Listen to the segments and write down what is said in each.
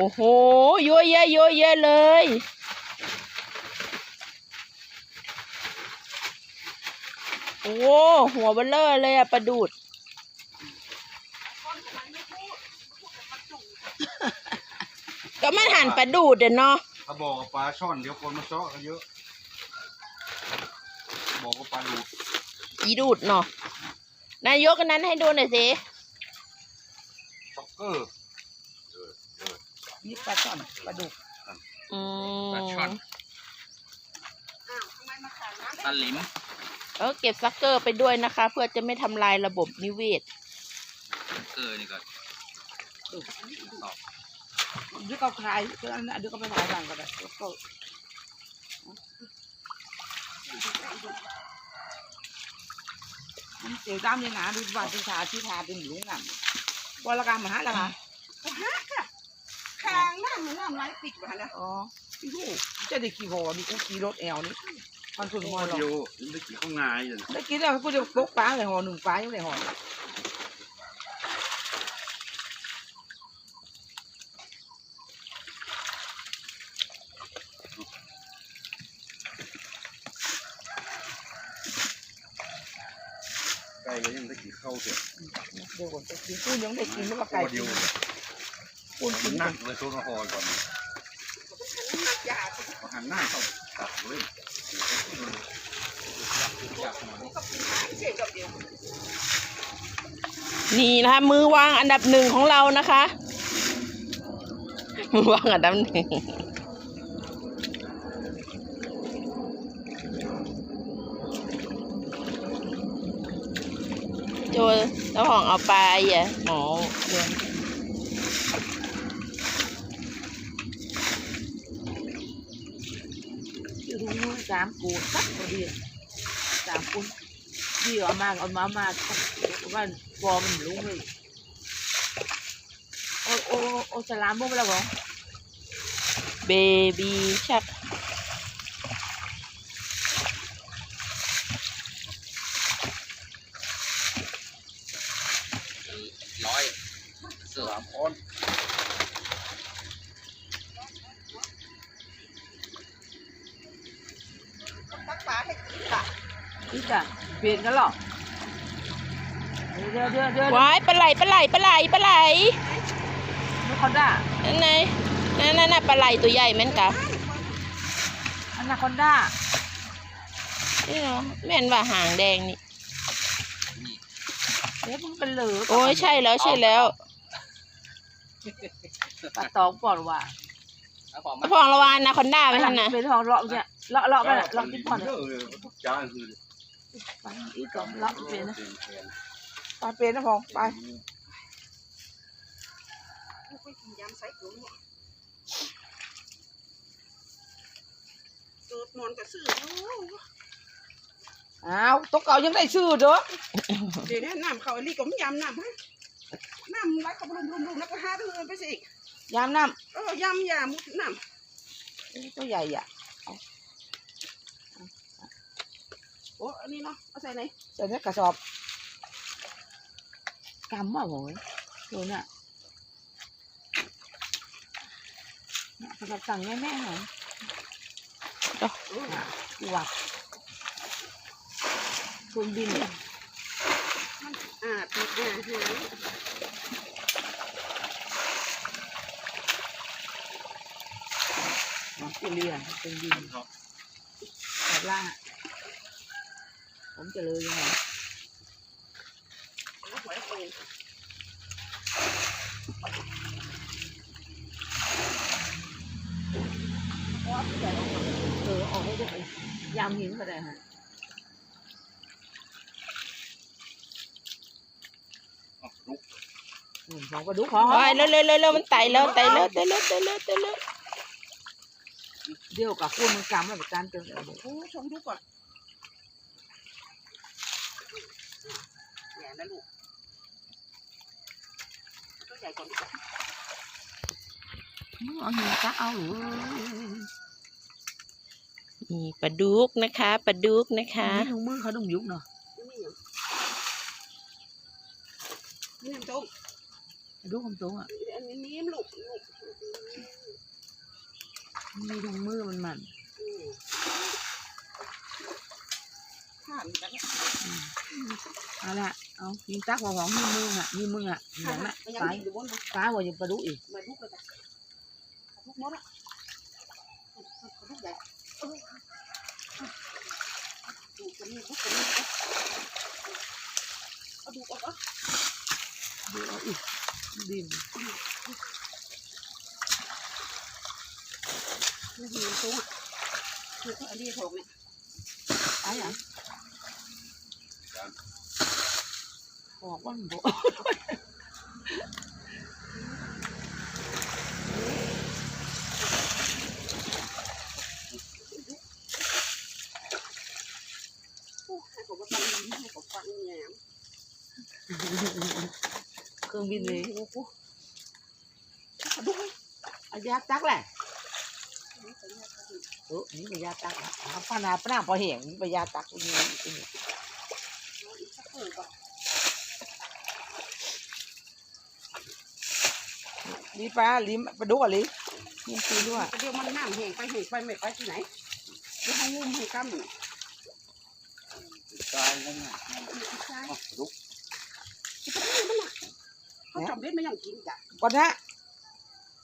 โอ้โหเยอะแยะเยอะแยะเลย โอ้หัวเบลเลอร์เลยอะปลาดูด ก็มันหันปลาดูดเด้อเนาะถ้าบอกว่าปลาช่อนเดี๋ยวคนมาเจาะกันเยอะ บอกว่าปลาดูอีดูดเนาะนายกอันนั้นให้ดูหน่อยสิซ็อกเกอร์ นี่ปลาช่อนปลาดุกอืมปลาช่อนอ้าวทำไมมาขายน้ำปลาหลิมเออเก็บซักเกอร์ไปด้วยนะคะ เพื่อจะไม่ทำลายระบบนิเวศเกอร์นี่ก็ตอบเดี๋ยวก็ขายเดี๋ยวอันนั้นเดี๋ยวก็ไปขายบ้างก็ได้แล้วก็มันเสียวตามเลยนะดูบ้านที่ทาที่ทาเป็นหลุงงำบอลกรรมมาฮะละคะฮะค่ะ คางน้ำมันน้ำไหลปิดมาแล้วอ๋อพี่ลูกจะได้ขี่หอนี่กูขี่รถแอลนี่มันสุดมอหรอกเดียวมันได้กี่ข้าวงายเลยได้กินแล้วกูจะตกปลาเลยหอหนึ่งปลาอยู่ในหอไก่ก็ยังได้กี่ข้าวเถอะเดี๋ยวก่อนจะกินกูยังได้กินไม่ว่าตัไก่วเดียวกูกิ มันนนั่งเลยโซนหอก่อนหันหน้าเข้าตัดเลยนี่นะคะมือวางอันดับหนึ่งของเรานะคะ มือวางอันดับหนึ่งโจเจ้าของเอาไปอะหมอเดือน ที่รู้ สามกูสักพอดียวสามกูดีเอามากเอามามาว่าฟอมันลุงเลยโอโอโอสลามบุ้งไปแล้วเหรอเบบี้ชัก ร้อยเสือ สามอ้อน นี่จ้ะ เปลี่ยนกันหรอเดี๋ยวเดี๋ยวเดี๋ยวว้ายปลาไหลปลาไหลปลาไหลปลาไหลไม่คอนด้านั่นไงนั่นนั่นน่ะปลาไหลตัวใหญ่แม่นกะอันนาคอนด้านี่เนาะแม่นว่าหางแดงนี่นี่เดี๋ยวมึงเป็นเหลือโอ้ยใช่แล้วใช่แล้วปลาตองก่อนว่ะแล้วพอพมาระพองระวานนะคอนด้าไหมท่านนะเป็นทองเลาะเนี่ยเลาะเลาะไปเลยเลาะกินก่อนเยอะเลยจ้าคือ ไปอีกก่อนเลาะเป็นนะเป็นแขนไปเป็นนะพองไปสูตรมอนกับซื้ออยู่อ้าวตัวเก่ายังได้ชื่อเด้อเดี๋ยวนี้น้ำเขาอันนี้ก็ไม่ยำน้ำฮะน้ำไหลเขาลุมลุมลุมแล้วก็หาไปเงินไปสิยามน้เออยำยามุดน้ำตัวใหญ่อะำ โอ้อันนี้เนาะเอาใส่ไหนใส่ในกระสอบกำอะโหยดูเนี่ยเนี่ยกระสอบสั่งแม่แม่หน่อยดูว่ะคุณบินเนี่ยอ่าติดอ่าหาคุณเรียนเป็นบินแบบล่างอะ ผมจะเลยยังไงแล้วหวยโอนเออออกให้ได้ยามหินก็ได้ฮะลุกอืมของกระดูกของโอ้ยเร็วเร็วเร็วเร็วมันไต่แล้วไต่แล้วไต่แล้วไต่แล้วไต่แล้วเดียวกับคุณมันกำแล้วแบบการเติมเอาเลยโอ้ชมดูก่อนแย่ นะลูกตัวใหญ่ก่อนดีกว่าเอาหินก็เอาหรือนี่ปลาดุกนะคะปลาดุกนะคะถุงมือเขาต้องยุกเนาะไม่มีหยังนี่น้ำต้มกระดูกคำตรงอะอันนี้ลูกลูกมีถุงมือมันมันข้ามกันนะเอาละ เอายิงตักหัวของมีมึงอะมีมึงอะอข้าย่ามงนะละยังตายมีอยู่บนนะตายหัวยังปลาดุกอีกมาลุกเลยจ้ะลุกหมดอะลุกใหญ่เออดูกันนี่ลุกกันนี่เอาดูออกอะดูเอาอีกดินไม่เห็นสูงอะคือเขาอันนี้ถูกเนี่ยตายอะบอกว่ามั นบอกให้ผมว่าฟังให้ผมฟังแง่เครื่องบินเลยโอ้โหอายาตักแหละเออนี่ไปยาตักอะเอาป้านาป้านาพอเห็นไปยาตักตรงนี้ตรงนี้ ลีปลาลีปลาดุกอะลียังกินด้วยเดี๋ยวมันน้ำแห้งไปแห้งไปไม่ไปที่ไหนเดี๋ยวเขางุ้มให้กั้มตายแล้วเนี่ยอ๋อลุกเขาจำเบ็ดไม่ยังกินจ้ะก่อนนะ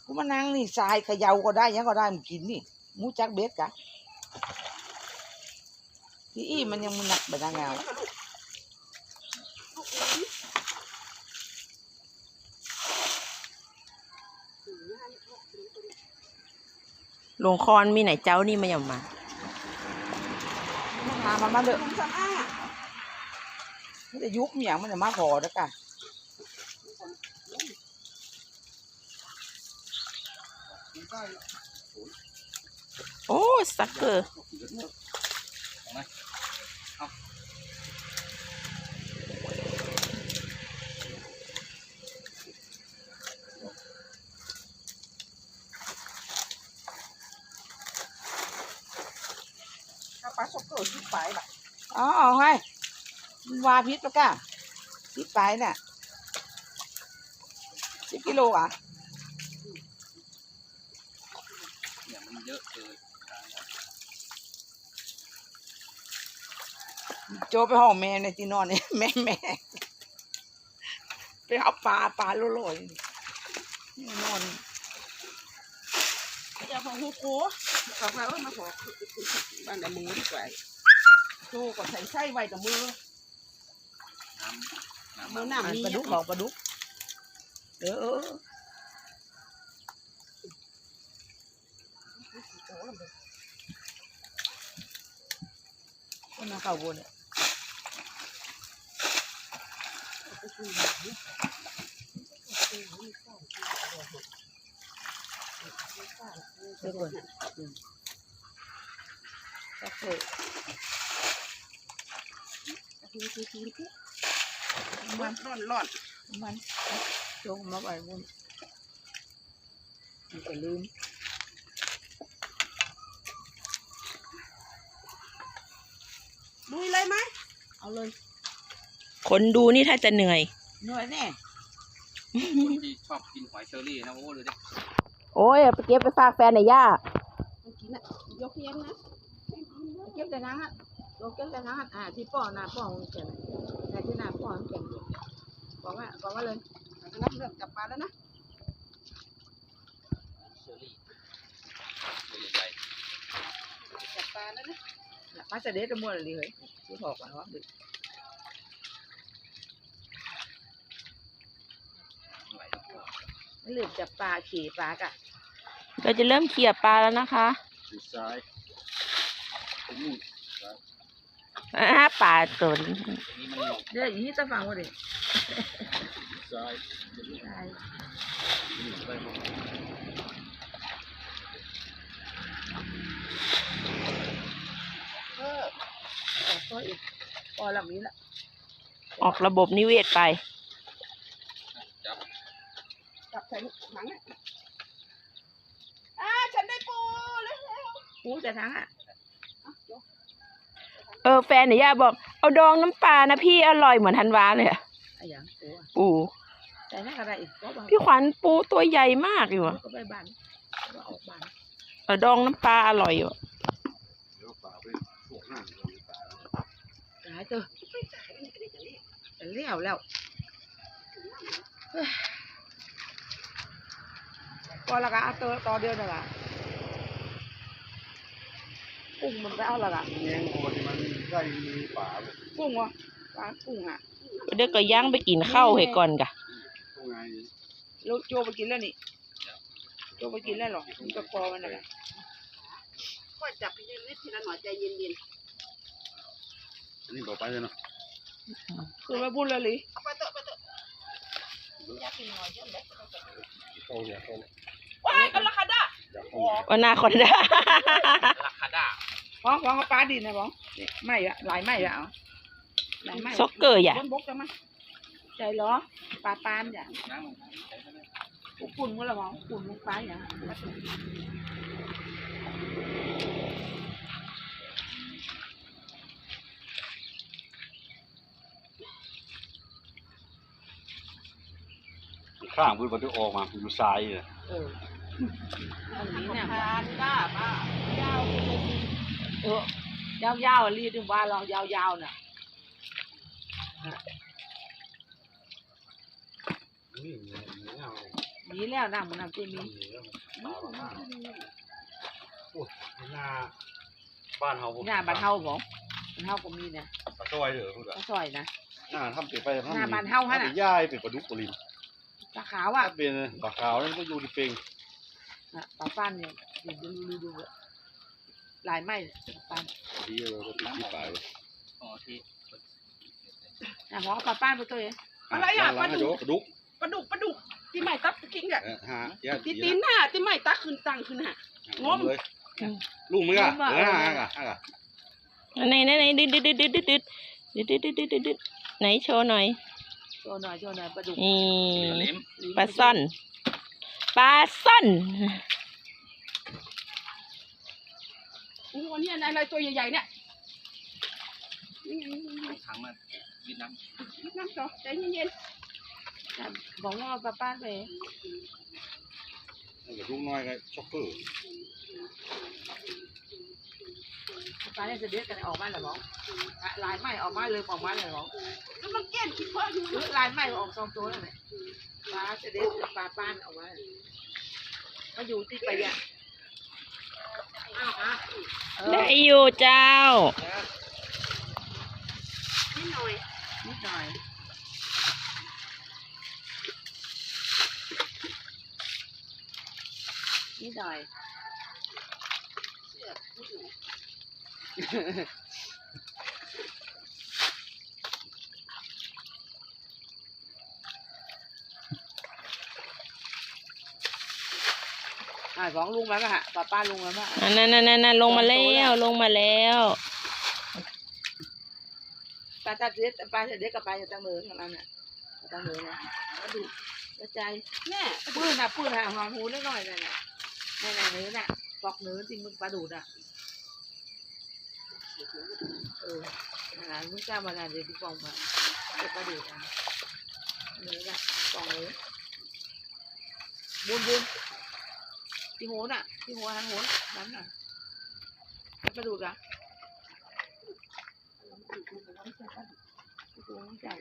กูมานั่งนี่ทรายเขย่าก็ได้ยังก็ได้มันกินนี่หมูจักเบ็ดกะที่อีมันยังมันหนักแบบนั้นแล้ว ลวงคอนมีไหนเจ้านี่มาอย่ามามันมามันมาเด้อผมสะอาดมันจะยุบอย่างมันจะมาพอแล้วกะโอ้สักเกอร์ ถ้าปลาสกเกอร์ที่ไปล่ะ อ๋อเอาให้มัน วาพิษแล้วกะพิษไปน่ะสิบกิโลอะเนี่ยมันเยอะเกินโจไปห้องแม่ในที่นอนนี่แม่แม่ไปเอาปลาปลาโลโลยนี่นอนจะพอหูโก้กับเรามาขอบ้านแต่มือดีกว่าโตก็ใส่ไส้ไว้กับมือ น้ำน้ำมือน้ำหน้าอันมีปลาดุกบอกปลาดุกเออเออคนมาเข้าบนเนี่ยเดี๋ยวก่อนอืมก็เคย มันร้อนร้อนมันลงมาไปบนมันก็ลืมลุยเลยไหมเอาเลย คนดูนี่ถ้าจะเหนื่อย เหนื่อยแน่คนที่ชอบกินหอยเชอรี่นะโอ้ดูดิโอ้ยเอาไปเก็บไปฝากแฟนหน่อยย่ามันกินอะยกเย็นนะเก็บแต่นังอะ เราเก็บแต่นังอะอ่าที่ป้อหน้าป้อมันเก่งแต่ที่หน้าป้อมันเก่งบอกว่าบอกว่าเลยนับเริ่มจับปลาแล้วนะเชอรี่ตัวใหญ่จับปลาแล้วนะป้าจะเด็ดจะมั่วเลยเลยที่บอกว่าว่าๆไหลแล้วก็ไม่ลืมจับปลาขี่ปลากะเราจะเริ่มเขี่ยปลาแล้วนะคะดูซ้ายนี่ อ่าปลาตัวนี้อันนี้มันหลงเดี๋ยวอย่างนี้จะฟังว่าดิซ้ายใช่นี่ไปหมดเออต่อตัวอีกปอลำนี้ละออกระบบนิเวศไป จับจับใส่ถังอะอ่าฉันได้ปูแล้วปูแต่ทั้งอะ เออแฟนหน่อยย่าบอกเอาดองน้ำปลานะพี่อร่อยเหมือนธันวาเลยอะไอ้ยังปูอะปู แต่นั่นก็ได้อีกก็บางพี่ขวัญปูตัวใหญ่มากอยู่อะก็ไปบ้านก็ออกบ้านเออดองน้ำปลาอร่อยอยู่เดี๋ยวป่าไปพวกห้างเรามีป่าแล้วหายเถอะจะเลี้ยวแล้วเฮ้ยพอและกะเอาตัวต่อเดียวนะกะ กุ้งมันไปเอาและกะแมงโมที่มันใกล้มีป่าเลยกุ้งวะปลากุ้งอะเดี๋ยวก็ย่างไปกินข้าวให้ก่อนกะตรงไงแล้วโจไปกินแล้วนี่โจไปกินแล้วเหรอมันก็พอมันนะกะค่อยจับไปนิดทีละหน่อยใจเย็นอันนี้บอกไปเลยเนาะคือมาบุญเลยลิๆเอาไปเถอะไปเถอะโตอย่าโตว้ายกันละค่ะด้าอย่าโตวันหน้าคนได้ราคา ด้าฟ้องฟ้องเอาปลาดินนะฟ้องนี่ไม่อะหลายไม่อะเอาหลายไม่ซ็อกเกอร์อย่าบนบกจะมาใจเหรอปลาปานอย่านั่งปุ่นก็ละฟ้องปุ่นลงปลาอย่าข้างพื้นมันจะออกมาอยู่ซ้ายเลยเออ อันนี้เนี่ยทานด้าป้ายาวไปเลยเออยาวๆรีดถึงว่าเรายาวๆน่ะนี่เนี่ยเนี่ยเอาหนีแล้วน้ำมันน้ำเจมีเนี่ยป่าบ้านโอ้ยหน้าบ้านเฮาหน้าบ้านเฮาบ่บ้านเฮาก็มีเนี่ยปลาซอยเด้อพูดอะปลาซอยนะหน้าทำเป็นไปทำหน้าบ้านเฮาหั่นน่ะทำเป็นย่ายเป็นปลาดุกปลาลินปลาขาวอะถ้าเป็นปลาขาวนั่นก็อยู่ที่เป็ง น่ะปลาฟ้านเนี่ยดูดูดูดูหลายไม้ปลาฟ้านดีเลยก็ติดที่ป่าเลยอ๋อที่น่ะหัวปลาฟ้านไปตัวเองอะไรอะปลาล้างให้ดุโยกปลาดุกปลาดุกปลาดุกที่ไม่ตักกิ้งอะเออฮะย่าที่ตีนหน้าที่ไม่ตักขึ้นตังขึ้นหะงมเลยลุงมึงอะเออฮะฮะฮะไหนไหนไหนดึดดึดดึดดึดดึดดึดดึดดึดดึดดึดดึดไหนโชว์หน่อยโชว์หน่อยโชว์หน่อยปลาดุกนี่เล็มปลาซ่อน ปลาซ่อนโอ้โหเนี่ยอะไรตัวใหญ่ๆเนี่ยนี่ถังมาวิดน้ำน้ำจอใจเย็นน่บอกว่าเอาปลาฟ้านไปนั่นก็ลุงน้อยก็ช็อกเกอร์ป้าเนี่ยจะเดือดกันออกมาหรอบอกอะหลายไม้ออกมาเลยออกมาเลยบอแล้วมันแก้นคิดเพิ่มอลายไหม้ออกสองตัวแล้วเนี่ย ปลาเสด็จกับปลาป้านออกมามาอยู่ที่ไปอะอ้าวฮะเออได้อยู่เจ้า นิดหน่อยนิดหน่อยนิดหน่อยอ่าของลุงมาป่ะฮะป้าป้าลุงมาป่ะอันนั้นนั่นนั่นลงมาแล้วลงมาแล้วปลาตาเด็ดปลาเด็ดกับปลาจะตั้งมือของมันน่ะตั้งมือนะแล้วดูกระจายแม่ปืนน่ะปืนน่ะหอมหูนิดหน่อยน่ะน่ะนั่นน่ะเนื้อน่ะปอกเนื้อจริงมึงปลาดูดอะเออนั่นน่ะมึงจ้ามาน่ะเดี๋ยวพี่ปองมาเก็บปลาดูดอะเนื้อน่ะปองเนื้อบุญบุญ ที่หัวน่ะที่หัวหางหัวนั้นน่ะปลาดูดอะที่หัวมันใหญ่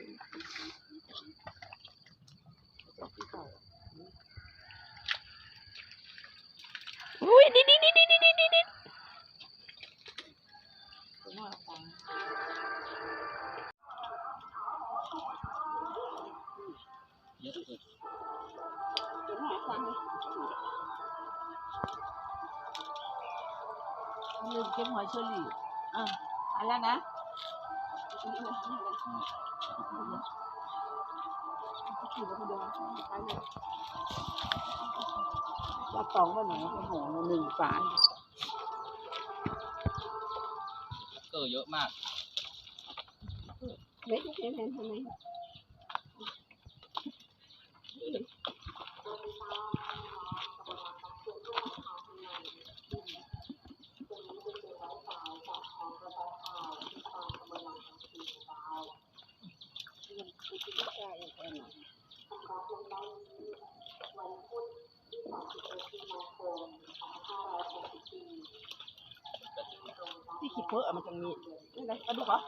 บอกที่เขาอุ้ยดิดดิดดิดดิดดิดดิดดิดผมว่าฟังเดี๋ยวหน่อยฟังเลย ลืมเก็บหอยเชอรี่อะเอะไรนะนี่เลยนี่เลยขี่รถมาดูไปเลยว่าตองว่าหนูเป็นหัวหนึ่งฝาำเกอร์เยอะมาก เล็กเห็นเห็นเห็ นไหมพื่อมันจะมีนี่ไงกระดูกเหรอ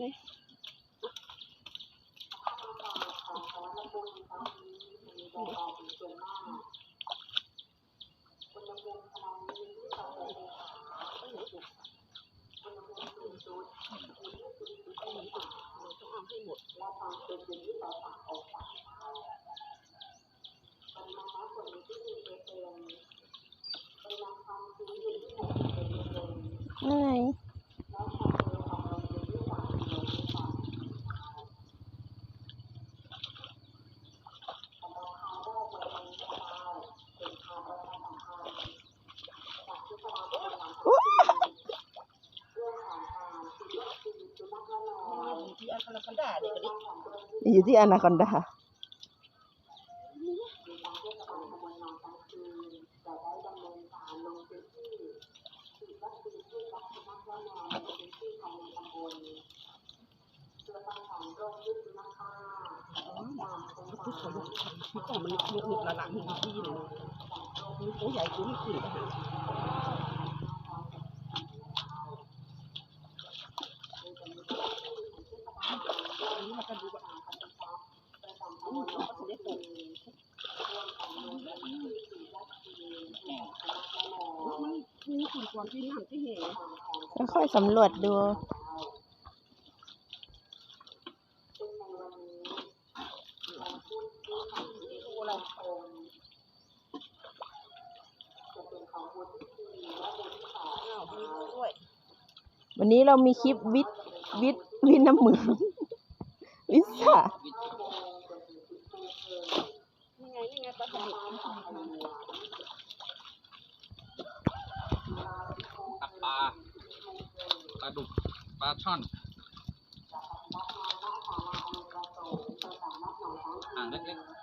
นี่นั่นไงอุ๊ยที่อันคาราคันดาเด็ก กระดิกอยู่ที่อนาคอนดา มันก็มันหนุกๆละหลังมันดีเลยมันตัวใหญ่ตัวนี้ขึ้นไปหาอันนี้มันกระดูกอะอืมมันก็จะได้ปลูกมันมีขุ่นก่อนที่น้ำที่เหว ค่อยๆสำรวจดูวันนี้เรามีคลิปวิทวิทวิทน้ำเหมือง ค่ะนี่ไงนี่ไงปลาสลิดตักปลาปลาดุกปลาช่อนอ่างเล็กๆ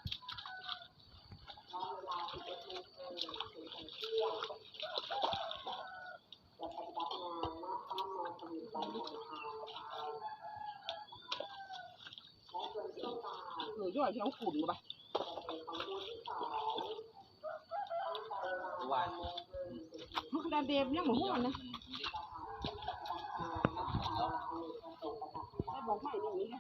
เออย่อยที่เขาขุ่นมา ตัววาย มันกระดาษเดมเนี่ยหมูหัวนะ ได้บอกไม่อย่างนี้ไง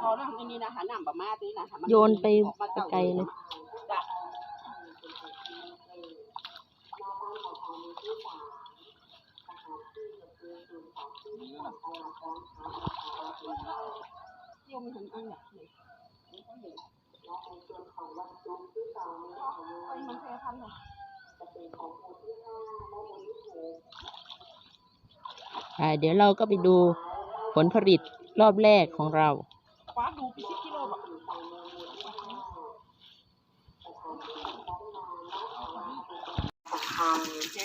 พอแล้ำอันนี้นะหาหนำประมาณนี้นะหามัโยนไปไกลเลย เที่ยวมันทำอันเนี่ยเนี่ยมันก็เห็นไปมันแพร่พันธุ์เหรออ่าเดี๋ยวเราก็ไปดูผลผลิตรอบแรกของเราว้าดูไปสิบกิโลแบบทางจ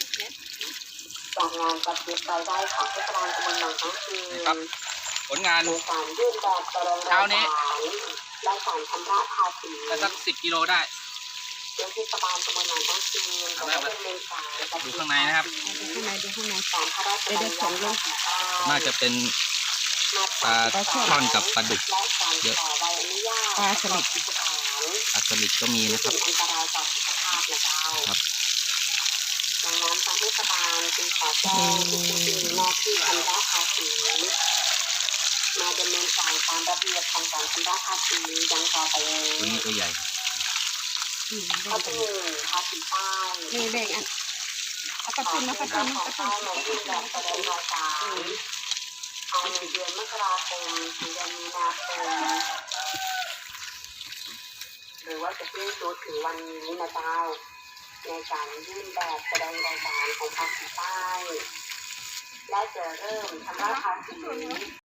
ากงานประชุมรายได้ของเทศบาลตำบลหนองช้างคืนนี่ครับ ผลงานในการยื่นแบบแสดงเช้านี้ และการชำระภาษีได้สักสิบกิโลได้ โดยเทศบาลตำบลหนองช้างคืนจะได้ดำเนินการดูข้างในนะครับดูข้างในดูข้างในตามพระราชบัญญัติว่าน่าจะเป็น ปลาช่อนกับปลาดุกและการเยอะขอใบอนุญาตปลาสลิดกิจการปลาสลิดก็มีที่นะคเป็รับนอันตรายต่อสุขภาพนะเจ้า ครับ ดังนั้นทางเท ศบาลจึงขอแจ้งผู้ที่มีหน้าที่ชำระภาษีมาดำเนินการตามระเบียบของการชำระภาษีดังต่อไปนี้ตัวนี้ตัวใหญ่อืมข้อที่หนึ่งภาษีป้ายนี่แบ่งอันเอากระขอตุ้นงนะกระกาตุ้รนขนะองกระตุ้ป้านยในรูปแบบแสดงรายการภายในเดือนมกราคมถึงเดือนมีนาคมหรือว่าจะสิ้นสุดถึงวันนี้นะเจ้า ในการยื่นแบบแสดงรายการของภาษีใต้และจะเริ่มชำระภาษี